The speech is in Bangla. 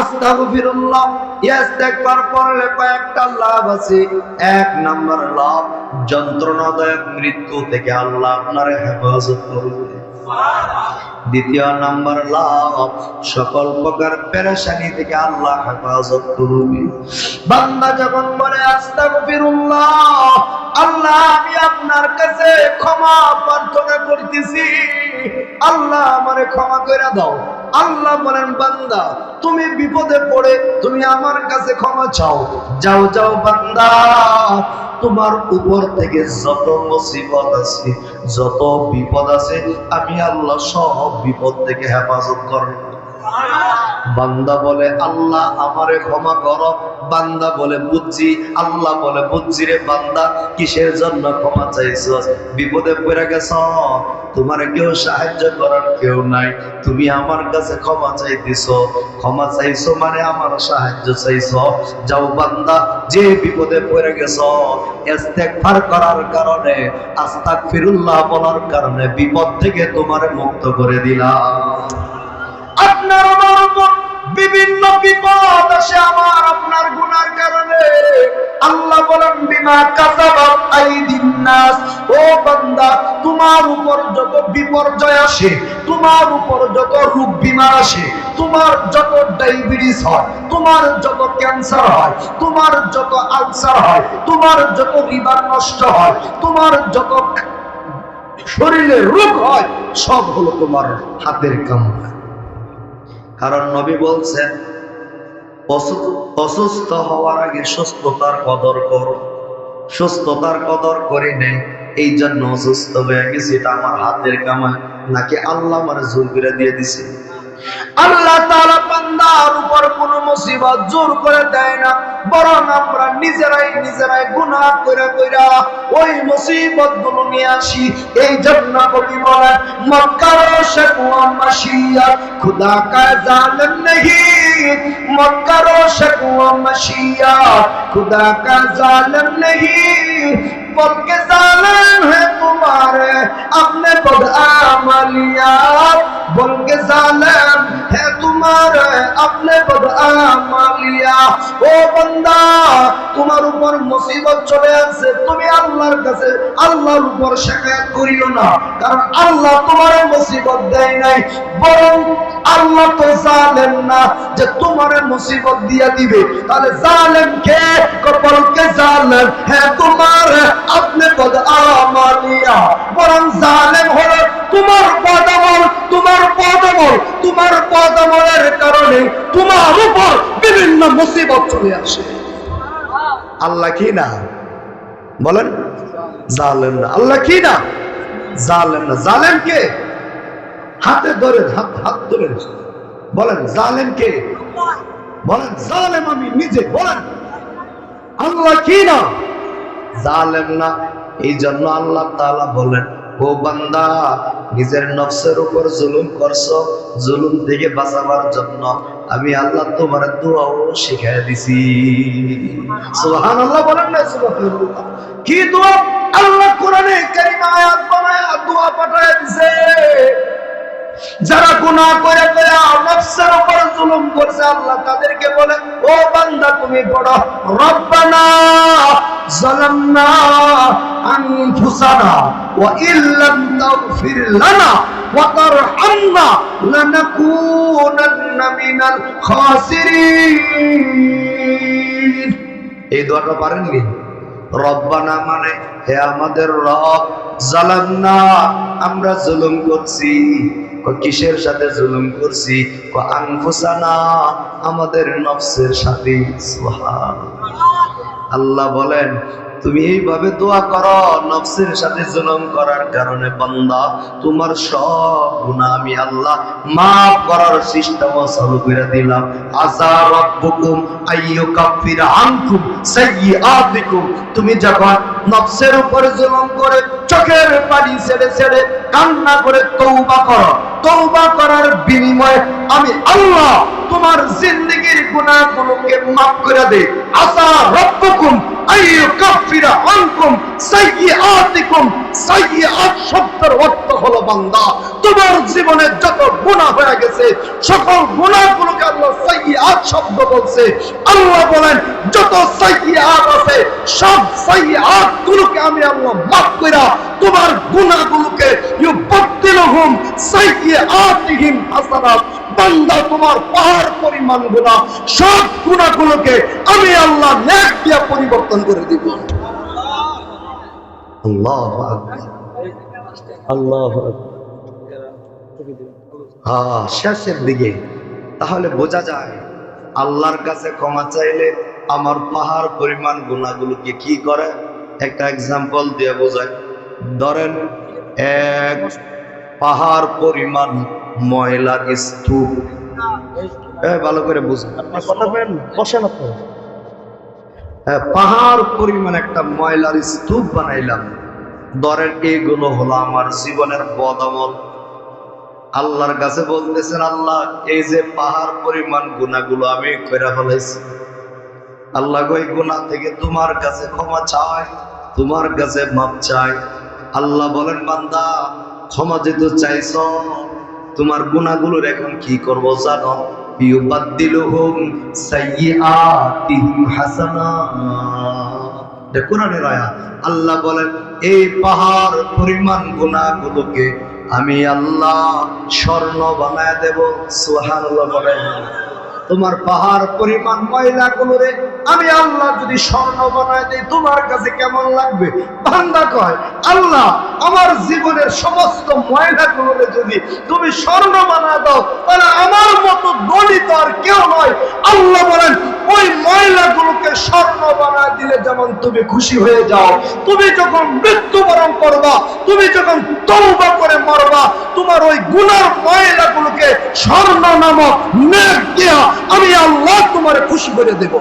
আস্তাগফিরুল্লাহ ইস্তেগফার করলে কয়েকটা লাভ আছে। এক নাম্বার লাভ, যন্ত্রণাদায়ক মৃত্যু থেকে আল্লাহ আপনার হেফাজত করবে। দ্বিতীয় নাম্বার লাভ, সকল প্রকার পেরেশানি থেকে আল্লাহ হেফাজত করবে। বান্দা যখন বলে, আস্তাগফিরুল্লাহ, আল্লাহ, আমি আপনার কাছে ক্ষমা প্রার্থনা করতেছি। আল্লাহ আমারে ক্ষমা করে দাও। আল্লাহ বলেন, বান্দা, তুমি বিপদে পড়ে তুমি আমার কাছে ক্ষমা চাও। যাও যাও, বান্দা, তোমার উপর থেকে যত মুসিবত আছে, যত বিপদ আছে, আমি আল্লাহ সব বিপদ থেকে হেফাজত করব। বান্দা বলে, আল্লাহ আমারে ক্ষমা করো। বান্দা বলে, বুঝছি। আল্লাহ বলে, বুঝছি রে বান্দা, কিসের জন্য ক্ষমা চাইছো বিপদে পড়ে গেছ? তোমার কেউ সাহায্য করার কেউ নাই। তুমি আমার কাছে ক্ষমা চাইতেছো। ক্ষমা চাইছো মানে আমার সাহায্য চাইছো। যাও বান্দা, যে বিপদে পড়ে গেছ, ইস্তেগফার করার কারণে, আস্তাগফিরুল্লাহ বলার কারণে বিপদ থেকে তোমার মুক্ত করে দিলাম। আপনার বিভিন্ন বিপদ আসে আমার আপনার গুনার কারণে। আল্লাহ বলেন, বিমা কাসাবাত ও বান্দা, তোমার উপর যত বিপর্যয় আসে, তোমার উপর যত রোগ বিমার আসে, তোমার যত ডায়াবেটিস হয়, তোমার যত ক্যান্সার হয়, তোমার যত আলসার হয়, তোমার যত লিভার নষ্ট হয়, তোমার যত শরীরে রোগ হয়, সব হলো তোমার হাতের কামাই কারণ নবী বলছেন, অসুস্থ হওয়ার আগে সুস্থতার কদর করো। সুস্থতার কদর করে নেই এই জন্য অসুস্থ হয়ে গেছি, এটা আমার হাতের কামাই নাকি আল্লাহ আমার জোর করে দিয়ে দিছে? আল্লাহ মুসিবত জোর করে দেয় না, বরং আমরা নিজেরাই নিজেরাই গুণা করে কইরা ওই মুসিবতগুলো নিয়ে আসি। এই জন্য বলি বলে মক্কার শেকুয়া মাসিয়া খুদা কা জালেম নেহি। মক্কার শেকুয়া মাসিয়া খুদা কা জালেম নেহি। বলকে জালেম হে তোমারে, আপনি বদ আমালিয়া بن کے ظالم ہے تمہارے اپنے بدعمالیہ او بندہ তোমার উপর মুসিবত চলে আসছে, তুমি আল্লাহর কাছে আল্লাহর উপর শিকায়ত করিও না। কারণ আল্লাহ তোমার মুসিবত দেয় নাই, বরং আল্লাহ তো জানেন না যে তোমার মুসিবত দিয়া দিবে। তাহলে জানেন কে? কপালকে জানেন হ্যাঁ তোমার, আপনি বদ আমালিয়া। বরং জানেন হলো তোমার পদ তোমার পদমলের কারণে তোমার উপর বিভিন্ন মুসিবত চলে আসে। আল্লাহ কি না? বলেন, জালেম না। আল্লাহ কি না? জালেম না। জালেম কে? হাতে ধরে হাত হাত ধরে বলেন, জালেম কে? বলেন, জালেম আমি নিজে। বলেন, আল্লাহ কি না? জালেম না। এই জন্য আল্লাহ তাআলা বলেন ও বান্দা, নিজের নফসের উপর জুলুম করছ, জুলুম থেকে বাঁচাবার জন্য আমি আল্লাহ তোমার দোয়াও শিখাই দিছি। সুবহানাল্লাহ বলেন না, সুবহানাল্লাহ। কি দোয়া? আল্লাহ কোরআনে কারিমা আয়াত বানায় দোয়া পাঠায় দিছে। যারা গুনাহ করে করে নফসের উপর জুলুম করছে, আল্লাহ তাদেরকে বলে, ও বান্দা, তুমি পড়ো, রব্বানা জালামনা আনফুসানা ওয়া ইল্লাম তাগফির লানা ওয়া তারহামনা লানাকুনান্না মিনাল খাসিরিন. এই দোয়াটা পারেননি? রব্বানা মানে হে আমাদের রব জালাম না আমরা জুলুম করছি। কিসের সাথে জুলুম করছি? আনফুসানা, আমাদের নফসের সাথে আল্লাহ বলেন তুমি এইভাবে দোয়া করো, নফসের সাথে জুলুম করার কারণে বান্দা, তোমার সব গুনাহ আমি আল্লাহ মাফ করার সিস্টেম চালু করে দিলাম। আসা রাব্বুকুম আইয়ুকাফির আনকুম সাইয়্যাতিকুম। তুমি যখন নফসের উপর জুলুম করে চোখের পানি ছেড়ে ছেড়ে কান্না করে তওবা করো তওবা করার বিনিময়ে আমি আল্লাহ তোমার জিন্দেগীর গুনাহগুলোকে মাফ করে দে। আসা রব্বুকুম আইয়ুকাফিরা আনকুম সাইয়্যাতিকুম। সাইয়্যাত শব্দের অর্থ হলো বান্দা, তোমার জীবনে যত গুনাহ হয়ে গেছে, সকল গুনাহগুলোকে আল্লাহ সাইয়্যাত শব্দ বলছে। আল্লাহ বলেন, যত সাইয়াত আছে, সব সাইয়াত গুলোকে আমি আল্লাহ মাফ কইরা তোমার গুনাহগুলোকে হাসানাত বান্দা তোমার পাহাড় পরিমাণ সব আমি আল্লাহ নেক পরিবর্তন করে দিব। আল্লাহ আল্লাহ হ্যাঁ শেষের দিকে। তাহলে বোঝা যায়, আল্লাহর কাছে ক্ষমা চাইলে আমার পাহাড় পরিমাণ গুণাগুলোকে কি করে? একটা এক্সাম্পল দিয়ে বোঝায় ধরেন এক পাহাড় পরিমাণ ময়লার স্তূপ। ভালো করে বলেন বসেন আপনি। পাহাড় পরিমাণ একটা ময়লার স্তূপ বানাইলাম। ধরেন এইগুলো হলো আমার জীবনের বদমল আল্লাহর কাছে বলতেছেন আল্লাহ এই যে পাহাড় পরিমাণ গুণাগুলো আমি করে ফেলাইছি আল্লাহ ওই গুণা থেকে তোমার কাছে ক্ষমা চাই তোমার কাছে মাপ চাই। আল্লাহ বলেন বান্দা ক্ষমা যেহেতু চাইছ? তোমার গুণাগুলোর এখন কি করব জানো? আল্লাহ বলেন, এই পাহাড় পরিমাণ গুণাগুলোকে আমি আল্লাহ স্বর্ণ বানায় দেব। সুবহানাল্লাহ তোমার পাহাড় পরিমাণ ময়লা গুলোরে আমি আল্লাহ যদি স্বর্ণ বানায় দেই, তোমার কাছে কেমন লাগবে? বান্দা কয়, আল্লাহ আমার জীবনের সমস্ত ময়লা গুলোরে যদি তুমি স্বর্ণ বানায় দাও, তাহলে আমার মতো দলিত আর কেউ নয়। আল্লাহ বলেন, ওই ময়লাগুলোকে স্বর্ণ বানায় দিলে যেমন তুমি খুশি হয়ে যাও, তুমি যখন মৃত্যুবরণ করবা, তুমি যখন তৌবা করে মরবা, তোমার ওই গুনার ময়লাগুলোকে স্বর্ণ নামক আমি আল্লাহ তোমার খুশি করে দেব।